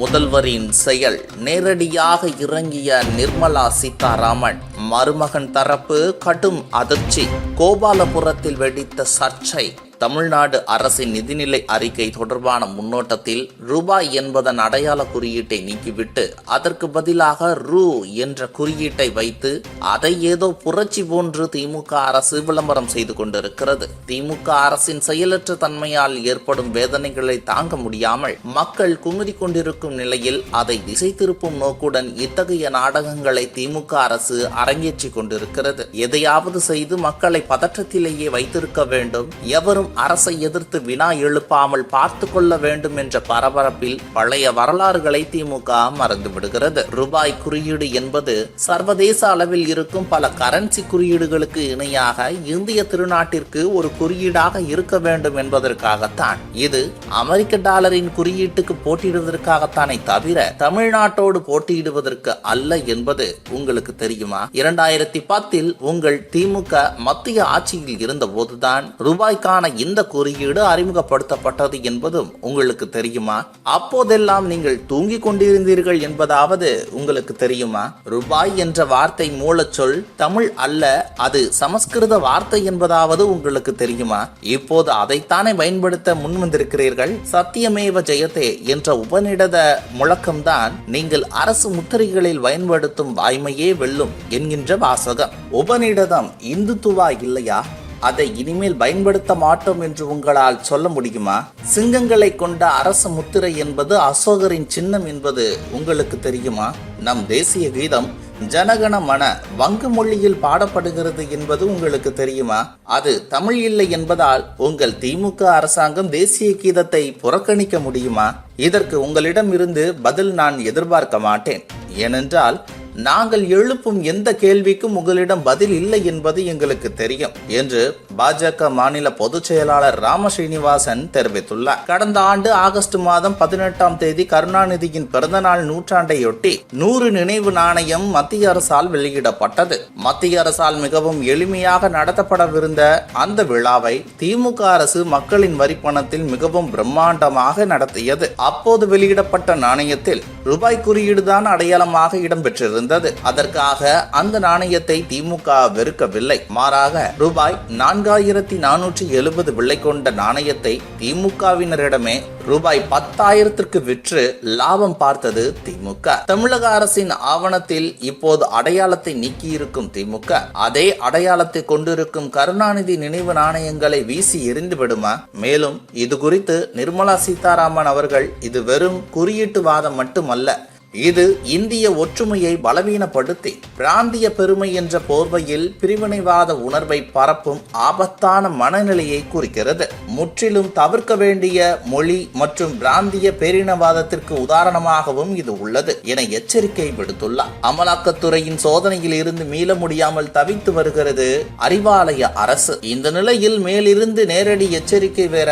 முதல்வரின் செயல் நேரடியாக இறங்கிய நிர்மலா சீதாராமன். மருமகன் தரப்பு கடும் அதிர்ச்சி. கோபாலபுரத்தில் வெடித்த சர்ச்சை. தமிழ்நாடு அரசின் நிதிநிலை அறிக்கை தொடர்பான முன்னோட்டத்தில் ரூபாய் என்பதன் அடையாள குறியீட்டை நீக்கிவிட்டு அதற்கு பதிலாக ரூ என்ற குறியீட்டை வைத்து அதை ஏதோ புரட்சி போன்று திமுக அரசு விளம்பரம் செய்து கொண்டிருக்கிறது. திமுக அரசின் செயலற்ற தன்மையால் ஏற்படும் வேதனைகளை தாங்க முடியாமல் மக்கள் குமுறி கொண்டிருக்கும் நிலையில் அதை திசை திருப்பும் நோக்குடன் இத்தகைய நாடகங்களை திமுக அரசு அரங்கேற்றிக் கொண்டிருக்கிறது. எதையாவது செய்து மக்களை பதற்றத்திலேயே வைத்திருக்க வேண்டும். எவரும் அரசை எதிர்த்து வினா எழுப்பாமல் பார்த்து கொள்ள வேண்டும் என்ற பரபரப்பில் பழைய வரலாறுகளை திமுக மறந்து விடுகிறது. ரூபாய் குறியீடு என்பது சர்வதேச அளவில் இருக்கும் பல கரன்சி குறியீடுகளுக்கு இணையாக இந்திய திருநாட்டிற்கு ஒரு குறியீடாக இருக்க வேண்டும் என்பதற்காகத்தான். இது அமெரிக்க டாலரின் குறியீட்டுக்கு போட்டியிடுவதற்காகத்தானே தவிர தமிழ்நாட்டோடு போட்டியிடுவதற்கு அல்ல என்பது உங்களுக்கு தெரியுமா? இரண்டாயிரத்தி பத்தில் உங்கள் திமுக மத்திய ஆட்சியில் இருந்த போதுதான் ரூபாய்க்கான இந்த குறியீடு அறிமுகப்படுத்தப்பட்டது என்பதும் உங்களுக்கு தெரியுமா? அப்போதெல்லாம் நீங்கள் தூங்கிக் கொண்டிருந்தீர்கள் என்பதாவது உங்களுக்கு தெரியுமா? ரூபாய் என்ற வார்த்தை மூலச்சொல் தமிழ் அல்ல அது சமஸ்கிருத வார்த்தை என்பதாவது உங்களுக்கு தெரியுமா? இப்போது அதைத்தானே பயன்படுத்த முன் வந்திருக்கிறீர்கள் சத்தியமேவ ஜெயதே என்ற உபநிடத முழக்கம்தான் நீங்கள் அரசு முத்திரைகளில் பயன்படுத்தும் வாய்மையே வெல்லும் என்கின்ற வாசகம். உபநிடதம் இந்துத்துவா இல்லையா? அதை இனிமேல் பயன்படுத்த மாட்டோம் என்று உங்களால் சொல்ல முடியுமா? சிங்கங்களை கொண்ட அரச முத்திரை என்பது அசோகரின் சின்னம் என்பது உங்களுக்கு தெரியுமா? நம் தேசிய கீதம் ஜனகண மன வங்க மொழியில் பாடப்படுகிறது என்பது உங்களுக்கு தெரியுமா? அது தமிழ் இல்லை என்பதால் உங்கள் திமுக அரசாங்கம் தேசிய கீதத்தை புறக்கணிக்க முடியுமா? இதற்கு உங்களிடம் இருந்து பதில் நான் எதிர்பார்க்க மாட்டேன். ஏனென்றால் நாங்கள் எழுப்பும் எந்த கேள்விக்கும் உங்களிடம் பதில் இல்லை என்பது எங்களுக்கு தெரியும் என்று பாஜக மாநில பொதுச் செயலாளர் ராம ஸ்ரீனிவாசன் தெரிவித்துள்ளார். கடந்த ஆண்டு ஆகஸ்ட் மாதம் பதினெட்டாம் தேதி கருணாநிதியின் பிறந்தநாள் நூற்றாண்டையொட்டி நூறு நினைவு நாணயம் மத்திய அரசால் வெளியிடப்பட்டது. மத்திய அரசால் மிகவும் எளிமையாக நடத்தப்படவிருந்த அந்த விழாவை திமுக அரசு மக்களின் வரிப்பணத்தில் மிகவும் பிரம்மாண்டமாக நடத்தியது. அப்போது வெளியிடப்பட்ட நாணயத்தில் ரூபாய் குறியீடுதான் அடையாளமாக இடம்பெற்றிருந்தது. இருந்தது அதற்காக அந்த நாணயத்தை திமுக வெறுக்கவில்லை. மாறாக ரூபாய் நான்காயிரத்தி நானூற்றி எழுபது விலை கொண்ட நாணயத்தை திமுகவினரிடமே ரூபாய் பத்தாயிரத்திற்கு விற்று லாபம் பார்த்தது திமுக. தமிழக அரசின் ஆவணத்தில் இப்போது அடையாளத்தை நீக்கியிருக்கும் திமுக. அதே அடையாளத்தை கொண்டிருக்கும் கருணாநிதி நினைவு நாணயங்களை வீசி எறிந்து விடுமா? மேலும் இது குறித்து நிர்மலா சீதாராமன் அவர்கள் இது வெறும் குறியீட்டுவாதம் மட்டுமல்ல இது இந்திய ஒற்றுமையை பலவீனப்படுத்தி பிராந்திய பெருமை என்ற போர்வையில் பிரிவினைவாத உணர்வை பரப்பும் ஆபத்தான மனநிலையை குறிக்கிறது. முற்றிலும் தவிர்க்க வேண்டிய மொழி மற்றும் பிராந்திய பேரினவாதத்திற்கு உதாரணமாகவும் இது உள்ளது என எச்சரிக்கை விடுத்துள்ளார். அமலாக்கத்துறையின் சோதனையில் இருந்து மீள முடியாமல் தவித்து வருகிறது அறிவாலய அரசு. இந்த நிலையில் மேலிருந்து நேரடி எச்சரிக்கை வேற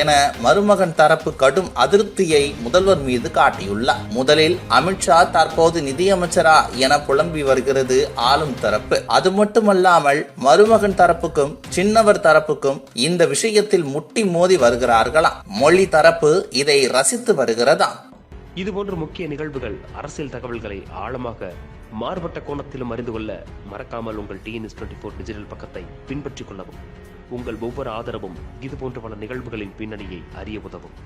என மருமகன் தரப்பு கடும் அதிருப்தியை முதல்வர் மீது காட்டியுள்ளார். முதலில் அமித்ஷா தற்போது நிதியமைச்சரா என புலம்பி வருகிறது ஆளும் தரப்பு. அது மட்டுமல்லாமல் மருமகன் தரப்புக்கும் சின்னவர் தரப்புக்கும் இந்த விஷயத்தில் முட்டி மோதி வருகிறார்களாம் மொழி தரப்பு இதை ரசித்து வருகிறதாம் இதுபோன்ற முக்கிய நிகழ்வுகள் அரசியல் தகவல்களை ஆழமாக மாறுபட்ட கோணத்திலும் அறிந்து கொள்ள மறக்காமல் உங்கள் டிஎன்எஸ் டுவெண்ட்டி ஃபோர் டிஜிட்டல் பக்கத்தை பின்பற்றிக் கொள்ளவும். உங்கள் ஒவ்வொரு ஆதரவும் இதுபோன்ற பல நிகழ்வுகளின் பின்னணியை அறிய உதவும்.